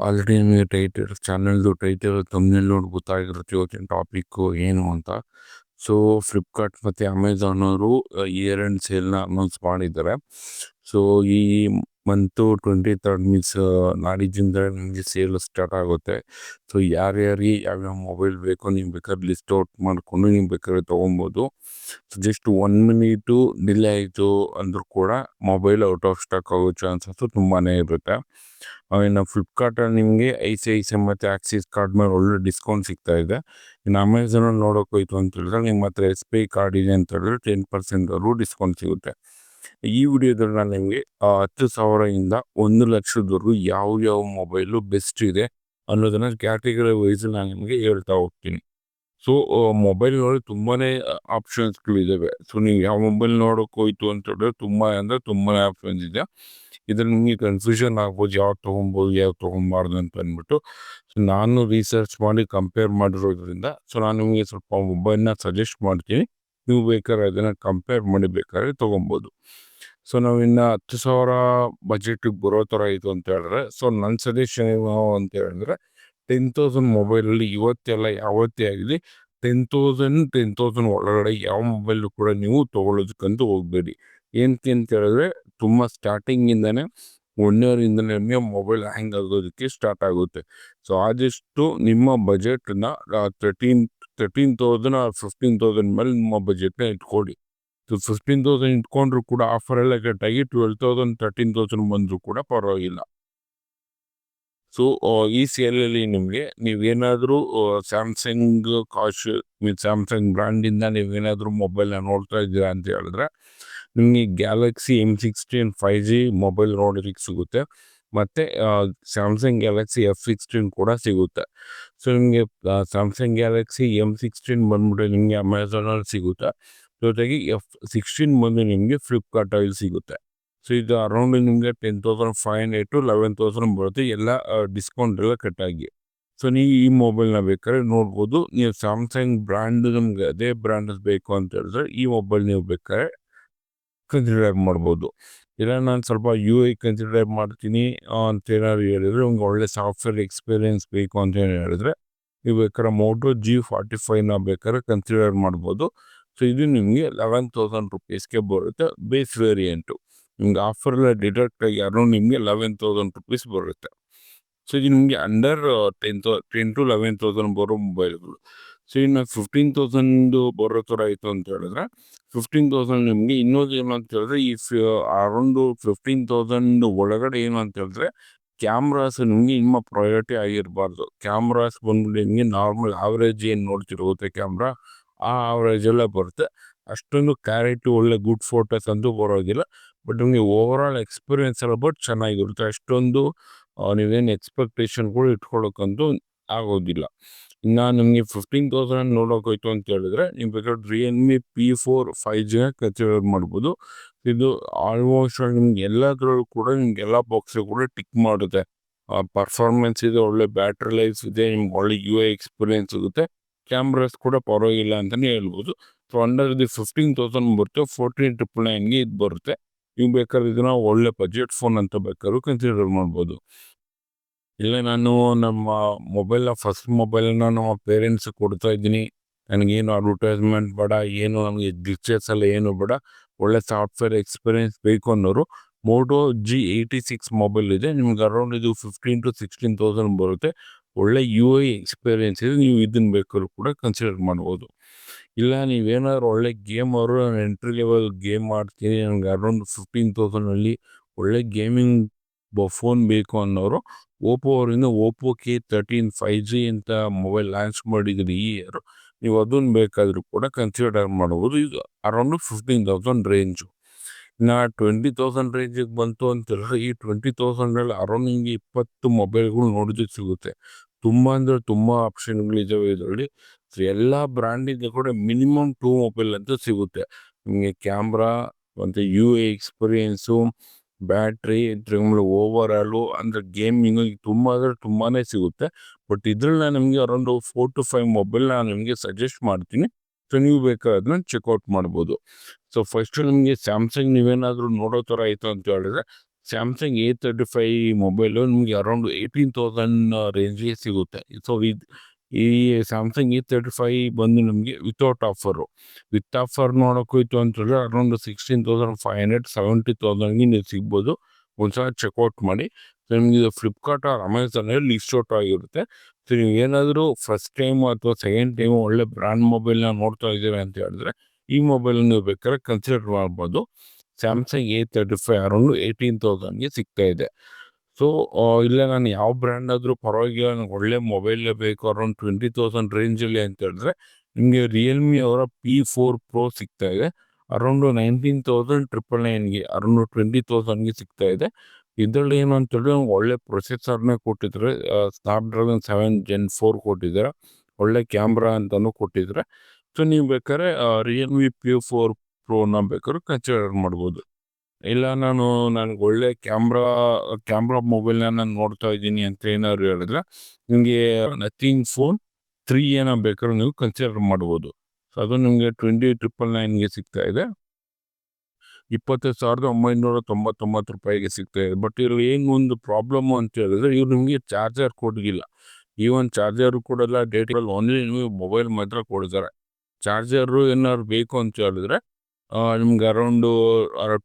Already ನಿಮಗೆ title ಚಾನಲ್ದು title ತಮ್ಮನೇಲಿ ನೋಡಿ ಗೊತ್ತಾಗಿರುತ್ತೆ ಇವತ್ತಿನ ಟಾಪಿಕ್ಕು ಏನು ಅಂತ. ಸೊ ಫ್ಲಿಪ್ಕಾರ್ಟ್ ಮತ್ತು ಅಮೆಝಾನ್ ಅವರು ಇಯರ್ ಎಂಡ್ ಸೇಲ್ನ ಅನೌನ್ಸ್ ಮಾಡಿದ್ದಾರೆ. ಸೊ ಈ ಮಂತು ಟ್ವೆಂಟಿ ತರ್ಡ್ ಮೀನ್ಸ್ ನಾಡಿದ್ದಿಂದ ನಿಮಗೆ ಸೇಲ್ ಸ್ಟಾರ್ಟ್ ಆಗುತ್ತೆ. ಸೊ, ಯಾರ್ಯಾರಿಗೆ ಯಾವ್ಯಾವ ಮೊಬೈಲ್ ಬೇಕೋ ನೀವು ಬೇಕಾದ್ರೆ ಲಿಸ್ಟ್ ಔಟ್ ಮಾಡಿಕೊಂಡು ನೀವು ಬೇಕಾದ್ರೆ ತೊಗೊಬೋದು. So, just one minute delay ಆಯಿತು ಅಂದರೂ ಕೂಡ ಮೊಬೈಲ್ ಔಟ್ ಆಫ್ ಸ್ಟಾಕ್ ಆಗೋ ಚಾನ್ಸಸ್ಸು ತುಂಬಾ ಇರುತ್ತೆ. ಇನ್ನು ಫ್ಲಿಪ್ಕಾರ್ಟಲ್ಲಿ ನಿಮಗೆ ಐ ಸಿ ಐ ಸಿ ಮತ್ತು ಆಕ್ಸಿಸ್ ಕಾರ್ಡ್ ಮೇಲೆ ಒಳ್ಳೆ ಡಿಸ್ಕೌಂಟ್ ಸಿಗ್ತಾ ಇದೆ. ಇನ್ನು ಅಮೆಝಾನಲ್ಲಿ ನೋಡೋಕೆ ಹೋಯ್ತು ಅಂತ ಹೇಳಿದ್ರೆ ನಿಮ್ಮ ಹತ್ರ ಎಸ್ ಬಿ ಐ ಕಾರ್ಡ್ ಇದೆ ಅಂತ ಹೇಳಿದ್ರೆ ಟೆನ್ ಪರ್ಸೆಂಟ್ವರೆಗೂ ಡಿಸ್ಕೌಂಟ್ ಸಿಗುತ್ತೆ. ಈ ವಿಡಿಯೋದಲ್ಲಿ ನಾನು ನಿಮಗೆ ಹತ್ತು ಸಾವಿರದಿಂದ ಒಂದು ಲಕ್ಷದವರೆಗೂ ಯಾವ ಯಾವ ಮೊಬೈಲು ಬೆಸ್ಟ್ ಇದೆ ಅನ್ನೋದನ್ನು ಕ್ಯಾಟಗರಿ ವೈಸ್ ನಾನು ನಿಮಗೆ ಹೇಳ್ತಾ ಹೋಗ್ತೀನಿ. ಸೊ ಮೊಬೈಲ್ನಲ್ಲಿ ತುಂಬಾ ಆಪ್ಷನ್ಸ್ಗಳಿದ್ದಾವೆ ಸೊ, ನೀವು ಯಾವ ಮೊಬೈಲ್ ನೋಡೋಕೆ ಹೋಯ್ತು ಅಂತ ಹೇಳಿದ್ರೆ ತುಂಬ ಅಂದರೆ ತುಂಬಾ ಆಪ್ಷನ್ಸ್ ಇದೆ. ಇದ್ರಲ್ಲಿ ನಿಮಗೆ ಕನ್ಫ್ಯೂಷನ್ ಆಗ್ಬೋದು, ಯಾವ್ದು ತೊಗೊಬೋದು, ಯಾವ್ದು ತೊಗೊಬಾರ್ದು ಅಂತ ಅಂದ್ಬಿಟ್ಟು. ಸೊ, ನಾನು ರಿಸರ್ಚ್ ಮಾಡಿ ಕಂಪೇರ್ ಮಾಡಿರೋದ್ರಿಂದ, ಸೊ, ನಾನು ನಿಮಗೆ ಸ್ವಲ್ಪ ಮೊಬೈಲ್ನ ಸಜೆಸ್ಟ್ ಮಾಡ್ತೀನಿ. ನೀವು ಬೇಕಾದ್ರೆ ಅದನ್ನು ಕಂಪೇರ್ ಮಾಡಿ ಬೇಕಾದ್ರೆ ತೊಗೊಬೋದು. ಸೊ ನಾವು ಇನ್ನು ಹತ್ತು ಸಾವಿರ ಬಜೆಟಿಗೆ ಬರೋ ಥರ ಇತ್ತು ಅಂತ ಹೇಳಿದ್ರೆ ಸೊ ನನ್ನ ಸಜೆಷನ್ ಏನು ಅಂತ ಹೇಳಿದ್ರೆ ಟೆನ್ ತೌಸಂಡ್ ಮೊಬೈಲಲ್ಲಿ ಇವತ್ತೆಲ್ಲ ಯಾವತ್ತೇ ಆಗಲಿ ಟೆನ್ ತೌಸಂಡ್ ಟೆನ್ ತೌಸಂಡ್ ಒಳಗಡೆ ಯಾವ ಮೊಬೈಲು ಕೂಡ ನೀವು ತೊಗೊಳೋದಕ್ಕಂತೂ ಹೋಗಬೇಡಿ. ಏನಕ್ಕೆ ಅಂತ ಹೇಳಿದ್ರೆ, ತುಂಬ ಸ್ಟಾರ್ಟಿಂಗಿಂದನೇ ಇಯರಿಂದನೇ ನಿಮಗೆ ಮೊಬೈಲ್ ಹ್ಯಾಂಗ್ ಆಗೋದಕ್ಕೆ ಸ್ಟಾರ್ಟ್ ಆಗುತ್ತೆ. ಸೊ ಆದಷ್ಟು ನಿಮ್ಮ ಬಜೆಟನ್ನ thirteen thirteen thousand or fifteen thousand ಮೇಲೆ ನಿಮ್ಮ ಬಜೆಟ್ನ ಇಟ್ಕೊಳ್ಳಿ. ಸೊ ಫಿಫ್ಟೀನ್ ತೌಸಂಡ್ ಇಟ್ಕೊಂಡ್ರು ಕೂಡ ಆಫರ್ ಎಲ್ಲ ಕಟ್ಟಾಗಿ ಟ್ವೆಲ್ ತೌಸಂಡ್ ತರ್ಟೀನ್ ತೌಸಂಡ್ ಬಂದರೂ ಕೂಡ ಪರವಾಗಿಲ್ಲ. ಸೊ ಈ ಸೇಲಲ್ಲಿ ನಿಮಗೆ ನೀವೇನಾದರೂ ಸ್ಯಾಮ್ಸಂಗ್ ಕಾಶ್ ಮೀನ್ ಸ್ಯಾಮ್ಸಂಗ್ ಬ್ರ್ಯಾಂಡಿಂದ ನೀವೇನಾದರೂ ಮೊಬೈಲ್ನ ನೋಡ್ತಾ ಇದ್ದೀರಾ ಅಂತ ಹೇಳಿದ್ರೆ, ನಿಮಗೆ Galaxy M sixteen five G mobile ನೋಡೋದಕ್ಕೆ ಸಿಗುತ್ತೆ. ಮತ್ತು ಸ್ಯಾಮ್ಸಂಗ್ ಗ್ಯಾಲಕ್ಸಿ ಎಫ್ ಸಿಕ್ಸ್ಟೀನ್ ಕೂಡ ಸಿಗುತ್ತೆ. ಸೊ ನಿಮಗೆ ಸ್ಯಾಮ್ಸಂಗ್ ಗ್ಯಾಲಕ್ಸಿ ಎಂ ಸಿಕ್ಸ್ಟೀನ್ ಬಂದ್ಬಿಟ್ಟು ನಿಮಗೆ ಅಮೆಝಾನಲ್ಲಿ ಸಿಗುತ್ತೆ. ಜೊತೆಗೆ ಎಫ್ ಸಿಕ್ಸ್ಟೀನ್ ಬಂದು ನಿಮಗೆ ಫ್ಲಿಪ್ಕಾರ್ಟಲ್ಲಿ ಸಿಗುತ್ತೆ. ಸೊ ಇದು ಅರೌಂಡ್ ನಿಮಗೆ ten thousand five hundred to eleven thousand ಬರುತ್ತೆ. ಎಲ್ಲ ಡಿಸ್ಕೌಂಟ್ ಎಲ್ಲ ಕಟ್ಟಾಗಿ ಸೊ ನೀವು ಈ ಮೊಬೈಲ್ನ ಬೇಕಾದ್ರೆ ನೋಡ್ಬೋದು. ನೀವು ಸ್ಯಾಮ್ಸಂಗ್ ಬ್ರ್ಯಾಂಡ್ ನಮ್ಗೆ ಅದೇ ಬ್ರ್ಯಾಂಡ್ ಬೇಕು ಅಂತ ಹೇಳಿದ್ರೆ ಈ ಮೊಬೈಲ್ ನೀವು ಬೇಕಾದ್ರೆ ಕನ್ಸಿಡರ್ ಮಾಡ್ಬೋದು. ಇಲ್ಲ, ನಾನು ಸ್ವಲ್ಪ ಯು ಐ ಕನ್ಸಿಡರ್ ಮಾಡ್ತೀನಿ ಅಂತ ಏನಾದ್ರು ಹೇಳಿದರೆ, ನಿಮ್ಗೆ ಒಳ್ಳೆ ಸಾಫ್ಟ್ವೇರ್ ಎಕ್ಸ್ಪೀರಿಯೆನ್ಸ್ ಬೇಕು ಅಂತ ಏನು ಹೇಳಿದ್ರೆ, ನೀವು ಬೇಕಾದ್ರೆ ಮೋಟೋ ಜಿ ಫಾರ್ಟಿ ಫೈವ್ನ ಬೇಕಾದ್ರೆ ಕನ್ಸಿಡರ್ ಮಾಡ್ಬೋದು. ಸೊ ಇದು ನಿಮಗೆ ಲೆವೆನ್ ತೌಸಂಡ್ ರುಪೀಸ್ಗೆ ಬರುತ್ತೆ ಬೇಸ್ ವೇರಿಯಂಟು ನಿಮ್ಗೆ ಆಫರೆಲ್ಲ ಡಿಡಕ್ಟ್ ಆಗಿ ಯಾರು ನಿಮಗೆ ಲೆವೆನ್ ತೌಸಂಡ್ ರುಪೀಸ್ ಬರುತ್ತೆ. ಸೊ ಇದು ನಿಮಗೆ under ten thou ten to eleven thousand ಬರೋ ಮೊಬೈಲ್ಗಳು ಸೊ ಇನ್ನು ಫಿಫ್ಟೀನ್ ತೌಸಂಡು ಬರೋ ಥರ ಆಯಿತು ಅಂತ ಹೇಳಿದ್ರೆ ಫಿಫ್ಟೀನ್ ತೌಸಂಡ್ ನಿಮಗೆ ಇನ್ನೊಂದು ಏನು ಅಂತ ಹೇಳಿದ್ರೆ ಈ ಅರೌಂಡು ಫಿಫ್ಟೀನ್ ತೌಸಂಡ್ ಒಳಗಡೆ ಏನು ಅಂತ ಹೇಳಿದ್ರೆ ಕ್ಯಾಮ್ರಾಸ್ ನಿಮಗೆ ನಿಮ್ಮ ಪ್ರಯಾರಿಟಿ ಆಗಿರಬಾರ್ದು. ಕ್ಯಾಮ್ರಾಸ್ ಬಂದ್ಬಿಟ್ಟು ನಿಮಗೆ ನಾರ್ಮಲ್ ಆವ್ರೇಜ್ ಏನು ನೋಡ್ತಿರುತ್ತೆ ಕ್ಯಾಮ್ರಾ ಆ ಆವ್ರೇಜ್ ಎಲ್ಲ ಬರುತ್ತೆ. ಅಷ್ಟೊಂದು ಕ್ಲಾರಿಟಿ ಒಳ್ಳೆ ಗುಡ್ ಫೋಟೋಸ್ ಅಂತೂ ಬರೋದಿಲ್ಲ. ಬಟ್ ನಿಮಗೆ ಓವರ್ ಆಲ್ ಎಕ್ಸ್ಪೀರಿಯನ್ಸ್ ಎಲ್ಲ ಬಟ್ ಚೆನ್ನಾಗಿರುತ್ತೆ. ಅಷ್ಟೊಂದು ನೀವೇನು ಎಕ್ಸ್ಪೆಕ್ಟೇಷನ್ ಕೂಡ ಇಟ್ಕೊಳ್ಳೋಕ್ಕಂತೂ ಆಗೋದಿಲ್ಲ. ಇನ್ನು ನಿಮಗೆ ಫಿಫ್ಟೀನ್ ತೌಸಂಡ್ ನೋಡೋಕೆ ಹೋಯ್ತು ಅಂತ ಹೇಳಿದ್ರೆ ನೀವು ಬೇಕಾದ್ರೆ ರಿಯಲ್ಮಿ ಪಿ ಫೋರ್ ಫೈವ್ ಜಿನ ಕನ್ಸಿಡರ್ ಮಾಡ್ಬೋದು. ಇದು ಆಲ್ಮೋಸ್ಟ್ ನಿಮ್ಗೆ ಎಲ್ಲದರಲ್ಲೂ ಕೂಡ ನಿಮ್ಗೆ ಎಲ್ಲ ಬಾಕ್ಸ್ ಕೂಡ ಟಿಕ್ ಮಾಡುತ್ತೆ. ಪರ್ಫಾರ್ಮೆನ್ಸ್ ಇದೆ, ಒಳ್ಳೆ ಬ್ಯಾಟ್ರಿ ಲೈಫ್ ಇದೆ, ನಿಮ್ಗೆ ಒಳ್ಳೆ ಯು ಐ ಎಕ್ಸ್ಪೀರಿಯೆನ್ಸ್ ಸಿಗುತ್ತೆ. ಕ್ಯಾಮ್ರಾಸ್ ಕೂಡ ಪರವಾಗಿಲ್ಲ ಅಂತಲೇ ಹೇಳ್ಬೋದು. So under the fifteen thousand ಬರುತ್ತೆ ಫೋರ್ಟೀನ್ ಟ್ರಿಪಲ್ ನೈನ್ಗೆ ಇದು ಬರುತ್ತೆ. ನೀವು ಬೇಕಾದ್ರೆ ಇದನ್ನ ಒಳ್ಳೆ ಬಜೆಟ್ ಫೋನ್ ಅಂತ ಬೇಕಾದ್ರೂ ಕನ್ಸಿಡರ್ ಮಾಡ್ಬೋದು. ಇಲ್ಲ, ನಾನು ನಮ್ಮ ಮೊಬೈಲ್ನ ಫಸ್ಟ್ ಮೊಬೈಲ್ನ ನಮ್ಮ ಪೇರೆಂಟ್ಸ್ ಕೊಡ್ತಾ ಇದ್ದೀನಿ. ನನಗೇನು ಅಡ್ವರ್ಟೈಸ್ಮೆಂಟ್ ಬೇಡ, ಏನು ನನಗೆ ಡಿಚರ್ಸ್ ಎಲ್ಲ ಏನು ಬೇಡ. ಒಳ್ಳೆ ಸಾಫ್ಟ್ವೇರ್ ಎಕ್ಸ್ಪೀರಿಯೆನ್ಸ್ ಬೇಕು ಅನ್ನೋರು Moto G eighty six mobile ಇದೆ. ನಿಮ್ಗೆ ಅರೌಂಡ್ ಇದು ಫಿಫ್ಟೀನ್ ಟು ಸಿಕ್ಸ್ಟೀನ್ ತೌಸಂಡ್ ಬರುತ್ತೆ. ಒಳ್ಳೆ ಯು ಐ ಎಕ್ಸ್ಪೀರಿಯೆನ್ಸ್ ಇದೆ. ನೀವು ಇದನ್ನ ಬೇಕಾದ್ರೂ ಕೂಡ ಕನ್ಸಿಡರ್ ಮಾಡ್ಬೋದು. ಇಲ್ಲ, ನೀವೇನಾದ್ರು ಒಳ್ಳೆ ಅವರು ನಾನು ಎಂಟ್ರಿ ಲೆವೆಲ್ ಗೇಮ್ ಮಾಡ್ತೀನಿ ನನಗೆ ಅರೌಂಡ್ ಫಿಫ್ಟೀನ್ ತೌಸಂಡಲ್ಲಿ ಒಳ್ಳೆ ಗೇಮಿಂಗ್ ಫೋನ್ ಬೇಕು ಅನ್ನೋರು ಓಪೋ ಅವರಿಂದ Oppo K thirteen five G ಅಂತ ಮೊಬೈಲ್ ಲಾಂಚ್ ಮಾಡಿದ್ರಿ ಈ ಇಯರ್ ನೀವು ಅದನ್ನು ಬೇಕಾದರೂ ಕೂಡ ಕನ್ಸಿಡರ್ ಮಾಡ್ಬೋದು. ಇದು ಅರೌಂಡ್ ಫಿಫ್ಟೀನ್ ತೌಸಂಡ್ ರೇಂಜು ನಾ ಟ್ವೆಂಟಿ ತೌಸಂಡ್ ರೇಂಜಿಗೆ ಬಂತು ಅಂತ ಹೇಳಿದ್ರೆ ಈ ಟ್ವೆಂಟಿ ತೌಸಂಡಲ್ಲಿ ಅರೌಂಡ್ ಹಿಂಗೆ ಇಪ್ಪತ್ತು ಮೊಬೈಲ್ಗಳು ನೋಡಿದ್ರೆ ಸಿಗುತ್ತೆ. ತುಂಬ ಅಂದರೆ ತುಂಬ ಆಪ್ಷನ್ಗಳಿದ್ದಾವೆ ಇದರಲ್ಲಿ. ಎಲ್ಲ ಬ್ರ್ಯಾಂಡಿಂದ ಕೂಡ ಮಿನಿಮಮ್ ಟೂ ಮೊಬೈಲ್ ಅಂತ ಸಿಗುತ್ತೆ. ನಿಮಗೆ ಕ್ಯಾಮ್ರಾ ಮತ್ತು ಯು ಎ ಎಕ್ಸ್ಪೀರಿಯೆನ್ಸು ಬ್ಯಾಟ್ರಿ ತಿರ್ಗಿ ಓವರ್ ಆಲು ಅಂದರೆ ಗೇಮಿಂಗ್ ತುಂಬ ಅಂದರೆ ತುಂಬಾ ಸಿಗುತ್ತೆ. ಬಟ್ ಇದ್ರಲ್ಲಿ ನಾನು ನಿಮಗೆ around four to five mobile ನಾನು ನಿಮಗೆ ಸಜೆಸ್ಟ್ ಮಾಡ್ತೀನಿ. ಸೊ, ನೀವು ಬೇಕಾದ್ರೆ ಚೆಕ್ಔಟ್ ಮಾಡ್ಬೋದು. ಸೊ, ಫಸ್ಟು ನಿಮಗೆ ಸ್ಯಾಮ್ಸಂಗ್ ನೀವೇನಾದರೂ ನೋಡೋ ಥರ ಆಯಿತು ಅಂತ ಹೇಳಿದ್ರೆ, Samsung A thirty five mobile ನಿಮಗೆ ಅರೌಂಡ್ ಏಯ್ಟೀನ್ ತೌಸಂಡ್ ರೇಂಜಿಗೆ ಸಿಗುತ್ತೆ. ಸೊ, ಇದು ಈ ಸ್ಯಾಮ್ಸಂಗ್ ಇ ತರ್ಟಿ ಫೈ ಬಂದು ನಮಗೆ ವಿತೌಟ್ ಆಫರು ವಿತ್ ಆಫರ್ ನೋಡೋಕ್ಕೋಯ್ತು ಅಂತಂದರೆ around sixteen thousand five hundred seventy ತೌಸಂಡ್ಗೆ ನೀವು ಸಿಗ್ಬೋದು. ಒಂದ್ಸಲ ಚೆಕ್ಔಟ್ ಮಾಡಿ. ಸೊ ನಿಮಗೆ ಇದು ಫ್ಲಿಪ್ಕಾರ್ಟ್ ಆರ್ ಅಮೆಝಾನಲ್ಲಿ ಲಿಸ್ಟ್ ಔಟ್ ಆಗಿರುತ್ತೆ. ಸೊ ನೀವು ಏನಾದರೂ ಫಸ್ಟ್ ಟೈಮ್ ಅಥವಾ ಸೆಕೆಂಡ್ ಟೈಮು ಒಳ್ಳೆ ಬ್ರ್ಯಾಂಡ್ ಮೊಬೈಲ್ನ ನೋಡ್ತಾ ಇದ್ದೇವೆ ಅಂತ ಹೇಳಿದ್ರೆ ಈ ಮೊಬೈಲ್ ನೀವು ಬೇಕಾದ್ರೆ ಕನ್ಸಿಡರ್ ಮಾಡ್ಬೋದು. Samsung A thirty five around eighteen ತೌಸಂಡ್ಗೆ ಸಿಗ್ತಾ ಇದೆ. ಸೊ ಇಲ್ಲೇ ನಾನು ಯಾವ ಬ್ರ್ಯಾಂಡ್ ಆದರೂ ಪರವಾಗಿಲ್ಲ. ನನಗೆ ಒಳ್ಳೆ ಮೊಬೈಲೇ ಬೇಕು. ಅರೌಂಡ್ ಟ್ವೆಂಟಿ ತೌಸಂಡ್ ರೇಂಜಲ್ಲಿ ಅಂತ ಹೇಳಿದ್ರೆ, ನಿಮಗೆ ರಿಯಲ್ಮಿ ಅವರ ಪಿ ಫೋರ್ ಪ್ರೋ ಸಿಗ್ತಾ ಇದೆ. ಅರೌಂಡು ನೈನ್ಟೀನ್ ತೌಸಂಡ್ ಟ್ರಿಪಲ್ ನೈನ್ಗೆ ಅರೌಂಡು ಟ್ವೆಂಟಿ ತೌಸಂಡ್ಗೆ ಸಿಗ್ತಾ ಇದೆ. ಇದರಲ್ಲಿ ಏನು ಅಂತೇಳಿ ಒಳ್ಳೆ ಪ್ರೊಸೆಸರ್ನೇ ಕೊಟ್ಟಿದ್ದಾರೆ Snapdragon seven gen four ಕೊಟ್ಟಿದ್ದಾರೆ. ಒಳ್ಳೆ ಕ್ಯಾಮ್ರಾ ಅಂತಲೂ ಕೊಟ್ಟಿದ್ದಾರೆ. ಸೊ ನೀವು ಬೇಕಾದ್ರೆ ರಿಯಲ್ಮಿ ಪಿ ಫೋರ್ ಪ್ರೋನ ಬೇಕಾದ್ರೆ ಕನ್ಸಿಡರ್ ಮಾಡ್ಬೋದು. ಇಲ್ಲ, ನಾನು ನನಗೆ ಒಳ್ಳೆ ಕ್ಯಾಮ್ರಾ ಕ್ಯಾಮ್ರಾ ಮೊಬೈಲ್ನ ನಾನು ನೋಡ್ತಾ ಇದ್ದೀನಿ ಅಂತ ಏನಾದ್ರು ಹೇಳಿದ್ರೆ, ನಿಮಗೆ ನಥಿಂಗ್ ಫೋನ್ ತ್ರೀ ಏನೋ ಬೇಕಾದ್ರೂ ನೀವು ಕನ್ಸಿಡರ್ ಮಾಡ್ಬೋದು. ಸೊ ಅದು ನಿಮಗೆ ಟ್ವೆಂಟಿ ಟ್ರಿಪಲ್ ನೈನ್ಗೆ ಸಿಗ್ತಾ ಇದೆ. ಇಪ್ಪತ್ತೈದು ಸಾವಿರದ ಒಂಬೈನೂರ ತೊಂಬತ್ತೊಂಬತ್ತು ರೂಪಾಯಿಗೆ ಸಿಗ್ತಾ ಇದೆ. ಬಟ್ ಇಲ್ಲಿ ಏನು ಒಂದು ಪ್ರಾಬ್ಲಮ್ ಅಂತ ಹೇಳಿದ್ರೆ, ಇವ್ರು ನಿಮಗೆ ಚಾರ್ಜರ್ ಕೊಡಗಿಲ್ಲ ಈ ಒಂದು ಚಾರ್ಜರ್ ಕೊಡಲ್ಲ ಡೇಟಲ್ಲಿ ಓನ್ಲಿ ನಿಮಗೆ ಮೊಬೈಲ್ ಮಾತ್ರ ಕೊಡ್ತಾರೆ. ಚಾರ್ಜರು ಏನಾದ್ರು ಬೇಕು ಅಂತ ಹೇಳಿದ್ರೆ ನಿಮ್ಗೆ around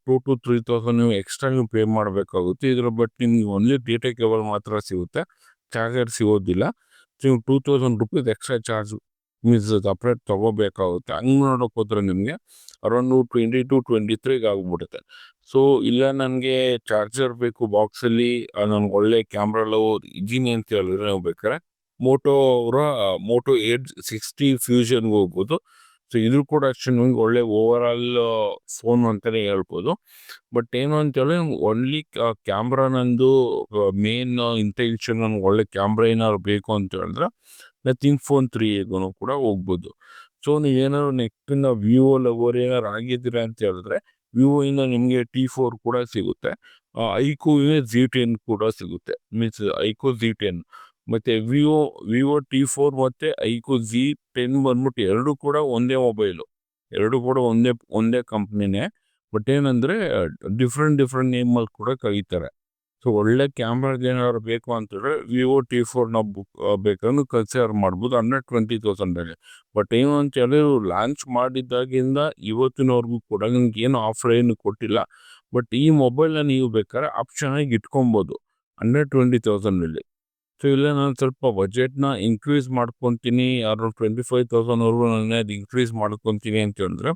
two to three thousand ನೀವು ಎಕ್ಸ್ಟ್ರಾ ನೀವು ಪೇ ಮಾಡಬೇಕಾಗುತ್ತೆ. ಇದರ ಬಟ್ ನಿಮ್ಗೆ ಓನ್ಲಿ ಡೇಟಾ ಕೇಬಲ್ ಮಾತ್ರ ಸಿಗುತ್ತೆ. ಚಾರ್ಜರ್ ಸಿಗೋದಿಲ್ಲ. ನೀವು two thousand rupees extra charge means separate ತೊಗೋಬೇಕಾಗುತ್ತೆ. ಹಂಗೆ ನೋಡೋಕೆ ಹೋದ್ರೆ ನಿಮಗೆ ಅರೌಂಡು ಟ್ವೆಂಟಿ ಟು ಟ್ವೆಂಟಿ ತ್ರೀಗೆ ಆಗ್ಬಿಡುತ್ತೆ. ಸೊ ಇಲ್ಲ ನನಗೆ ಚಾರ್ಜರ್ ಬೇಕು ಬಾಕ್ಸಲ್ಲಿ ನನಗೆ ಒಳ್ಳೆ ಕ್ಯಾಮ್ರಾ ಲವ್ ಇದ್ದೀನಿ ಅಂತ ಹೇಳಿದ್ರೆ ನೀವು ಬೇಕಾದ್ರೆ ಮೋಟೋ ಅವರ ಮೋಟೋ ಏಟ್ ಸಿಕ್ಸ್ಟಿ ಫ್ಯೂಷನ್ಗೆ ಹೋಗ್ಬೋದು. ಸೊ ಇದು ಕೂಡ ಅಷ್ಟೇ ನಿಮ್ಗೆ ಒಳ್ಳೆ ಓವರ್ ಆಲ್ ಫೋನ್ ಅಂತಲೇ ಹೇಳ್ಬೋದು. ಬಟ್ ಏನು ಅಂತೇಳಿ ಓನ್ಲಿ ಕ್ಯಾಮ್ರಾ ನಂದು ಮೇನ್ ಇಂಟೆನ್ಷನ್ ನನಗೆ ಒಳ್ಳೆ ಕ್ಯಾಮ್ರಾ ಏನಾದ್ರು ಬೇಕು ಅಂತ ಹೇಳಿದ್ರೆ ನಥಿಂಗ್ ಫೋನ್ ತ್ರೀಗೂ ಕೂಡ ಹೋಗ್ಬೋದು. ಸೊ ನೀವು ಏನಾದ್ರು ನೆಕ್ಸ್ಟ್ ವಿವೋ ಲವರ್ ಏನಾದ್ರು ಆಗಿದ್ದೀರಾ ಅಂತ ಹೇಳಿದ್ರೆ ವಿವೋ ಇಂದ ನಿಮಗೆ ಟಿ ಫೋರ್ ಕೂಡ ಸಿಗುತ್ತೆ. ಐಕೋ ಜಿ ಟೆನ್ ಕೂಡ ಸಿಗುತ್ತೆ. ಮೀನ್ಸ್ ಐಕೋ ಜಿ ಟೆನ್ ಮತ್ತು ವಿವೋ ವಿವೋ ಟಿ ಫೋರ್ ಮತ್ತು ಐಕೋ ಜಿ ಟೆನ್ ಬಂದ್ಬಿಟ್ಟು ಎರಡು ಕೂಡ ಒಂದೇ ಮೊಬೈಲು ಎರಡು ಕೂಡ ಒಂದೇ ಒಂದೇ ಕಂಪ್ನಿನೇ ಬಟ್ ಏನಂದರೆ ಡಿಫ್ರೆಂಟ್ ಡಿಫ್ರೆಂಟ್ ನೇಮಲ್ಲಿ ಕೂಡ ಕರೀತಾರೆ. ಸೊ ಒಳ್ಳೆ ಕ್ಯಾಮ್ರಾದ ಏನಾದ್ರು ಬೇಕು ಅಂತಂದರೆ ವಿವೋ ಟಿ ಫೋರ್ನ ಬುಕ್ ಬೇಕಂದ್ರೆ ಕನ್ಸಿಡರ್ ಮಾಡ್ಬೋದು. ಹಂಡ್ರೆಡ್ ಟ್ವೆಂಟಿ ತೌಸಂಡಲ್ಲಿ ಬಟ್ ಏನು ಅಂತ ಹೇಳಿದ್ರು ಲಾಂಚ್ ಮಾಡಿದ್ದಾಗಿಂದ ಇವತ್ತಿನವರೆಗೂ ಕೂಡ ನನಗೆ ಏನು ಆಫರ್ ಏನು ಕೊಟ್ಟಿಲ್ಲ. ಬಟ್ ಈ ಮೊಬೈಲ್ನ ನೀವು ಬೇಕಾದ್ರೆ ಆಪ್ಷನಾಗಿ ಇಟ್ಕೊಬೋದು. ಹಂಡ್ರೆಡ್ ಟ್ವೆಂಟಿ ತೌಸಂಡಲ್ಲಿ ಸೊ, ಇಲ್ಲೇ, ನಾನು ಸ್ವಲ್ಪ ಬಜೆಟ್ನ ಇನ್ಕ್ರೀಸ್ ಮಾಡ್ಕೊತೀನಿ. ಅರೌಂಡ್ ಟ್ವೆಂಟಿ ಫೈವ್ ತೌಸಂಡ್ವರೆಗೂ ನಾನು ಅದು ಇನ್ಕ್ರೀಸ್ ಮಾಡ್ಕೊತೀನಿ ಅಂತ ಹೇಳಿದ್ರೆ,